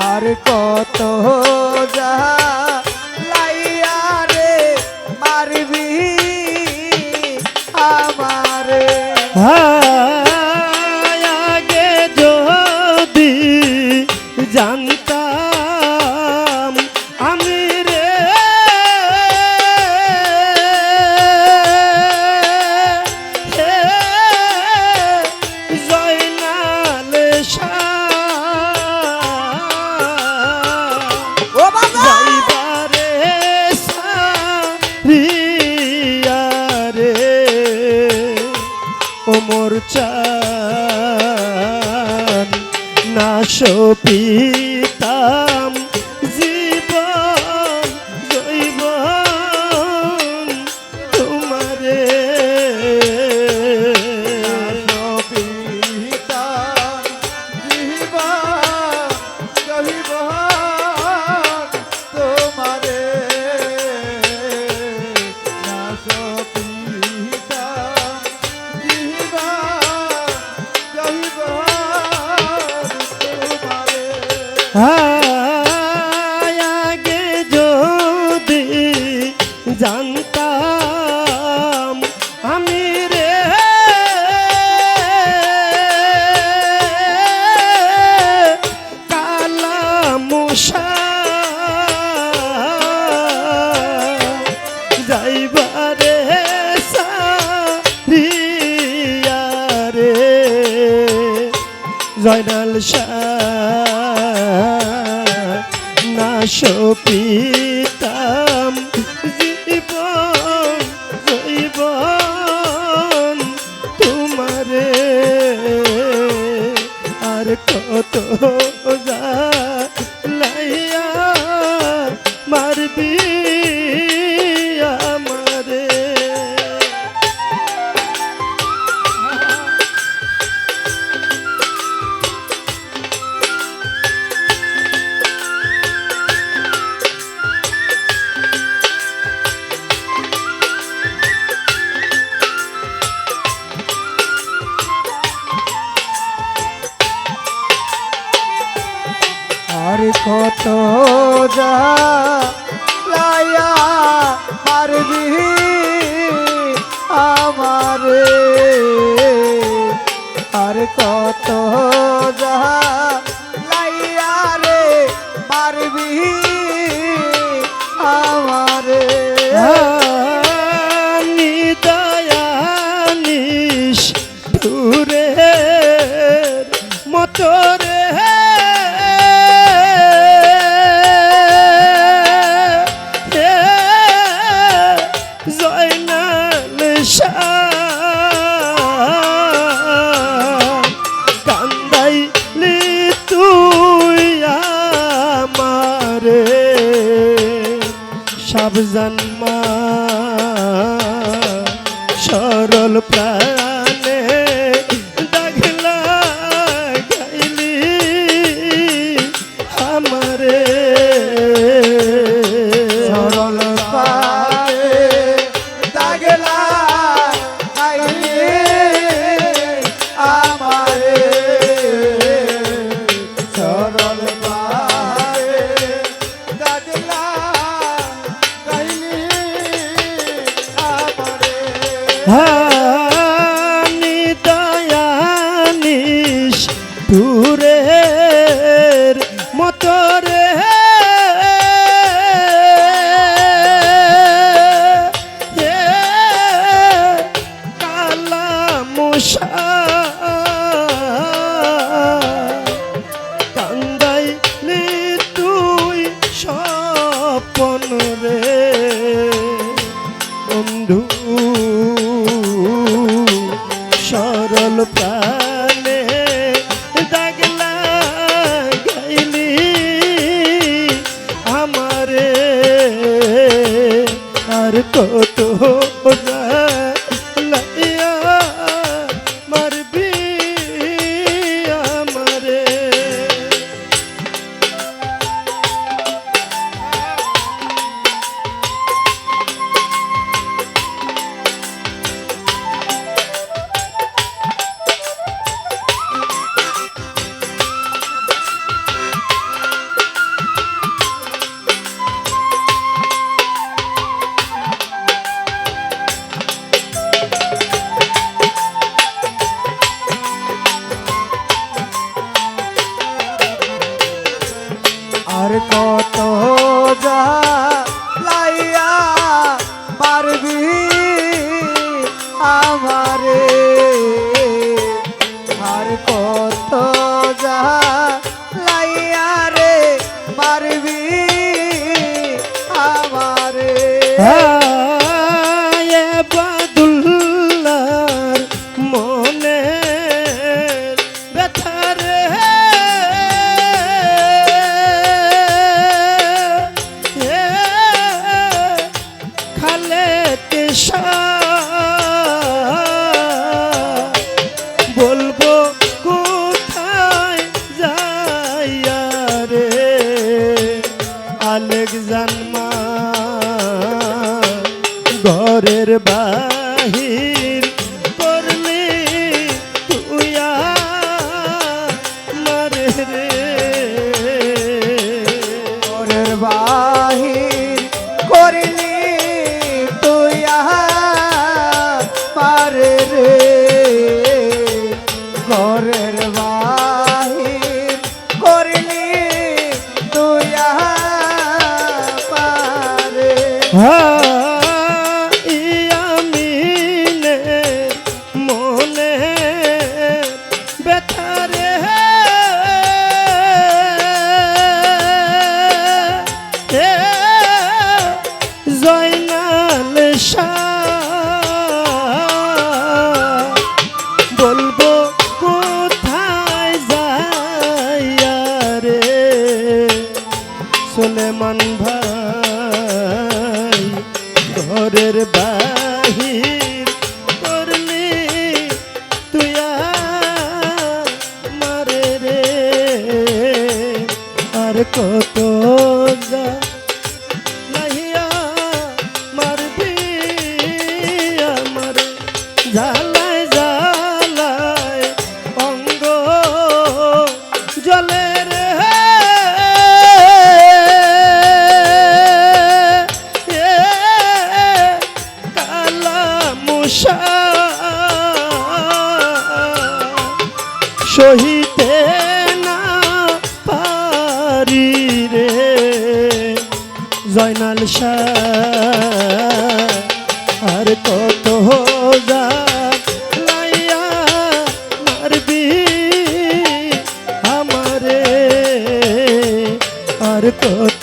আর কত যাহা লাইয়ারে মারবি আমারে। হ্যাঁ। মোর চান। না আগে যদি জানতাম আমি রে। কালামুষা যাইবারে সারিয়া রে। জয়নাল শাহ সপী আর কত যা লাইয়া মারবি আমারে। আর কত যা জন্মা সরল প্রায় স্বপন রে। বন্ধু সরল প্রাণে দাগলা গাইলি আমারে। আর কত কত তেসা ঘরের বাহির করিলি তুই পারে। ইয়ামিনে ঘরের বাহির করলি তুই মারে রে। আর কত সহিতে না পারি রে। জয়নাল শাহ আর কত যা আর কত